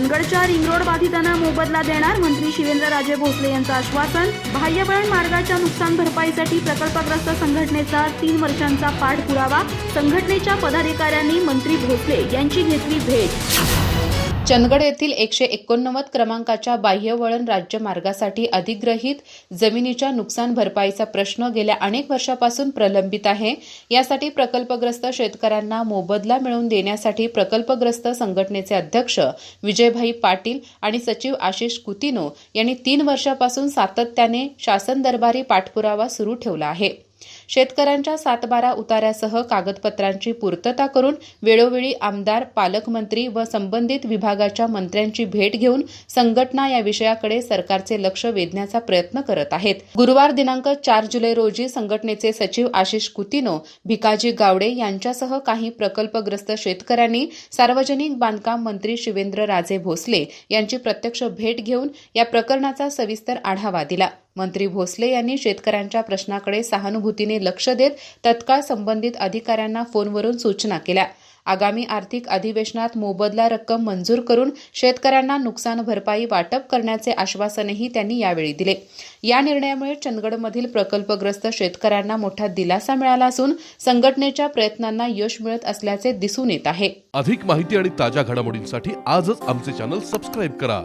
चंदगडच्या ring road बाधितांना मोबदला देणार मंत्री शिवेंद्रराजे भोसले यांचं आश्वासन. बाह्यवळण मार्गाच्या नुकसान भरपाईसाठी प्रकल्पग्रस्त संघटनेचा तीन वर्षांचा पाठपुरावा. संघटनेच्या पदाधिकाऱ्यांनी मंत्री भोसले यांची घेतली भेट. चंदगड येथील एकशे एकोणनव्वद क्रमांकाच्या बाह्यवळण राज्य मार्गासाठी अधिग्रहित जमिनीच्या नुकसान भरपाईचा प्रश्न गेल्या अनेक वर्षापासून प्रलंबित आहे. यासाठी प्रकल्पग्रस्त शेतकऱ्यांना मोबदला मिळवून देण्यासाठी प्रकल्पग्रस्त संघटनेचे अध्यक्ष विजयभाई पाटील आणि सचिव आशिष कुतिनो यांनी तीन वर्षापासून सातत्याने शासन दरबारी पाठपुरावा सुरू ठेवला आहे. शेतकऱ्यांच्या सातबारा उतार्यासह कागदपत्रांची पूर्तता करून वेळोवेळी आमदार पालकमंत्री व संबंधित विभागाच्या मंत्र्यांची भेट घेऊन संघटना या विषयाकडे सरकारचे लक्ष वेधण्याचा प्रयत्न करत आहेत. गुरुवार दिनांक चार जुलै रोजी संघटनेचे सचिव आशिष कुतिनो भिकाजी गावडे यांच्यासह काही प्रकल्पग्रस्त शेतकऱ्यांनी सार्वजनिक बांधकाम मंत्री शिवेंद्र राजे भोसले यांची प्रत्यक्ष भेट घेऊन या प्रकरणाचा सविस्तर आढावा दिला. मंत्री भोसले यांनी शेतकऱ्यांच्या प्रश्नाकडे सहानुभूतीने लक्ष देत तत्काळ संबंधित अधिकाऱ्यांना फोनवरून सूचना केल्या. आगामी आर्थिक अधिवेशनात मोबदला रक्कम मंजूर करून शेतकऱ्यांना नुकसान भरपाई वाटप करण्याचे आश्वासनही त्यांनी यावेळी दिले. या निर्णयामुळे चंदगडमधील प्रकल्पग्रस्त शेतकऱ्यांना मोठा दिलासा मिळाला असून संघटनेच्या प्रयत्नांना यश मिळत असल्याचे दिसून येत आहे. अधिक माहिती आणि ताज्या घडामोडींसाठी आजच आमचे चॅनल सबस्क्राईब करा.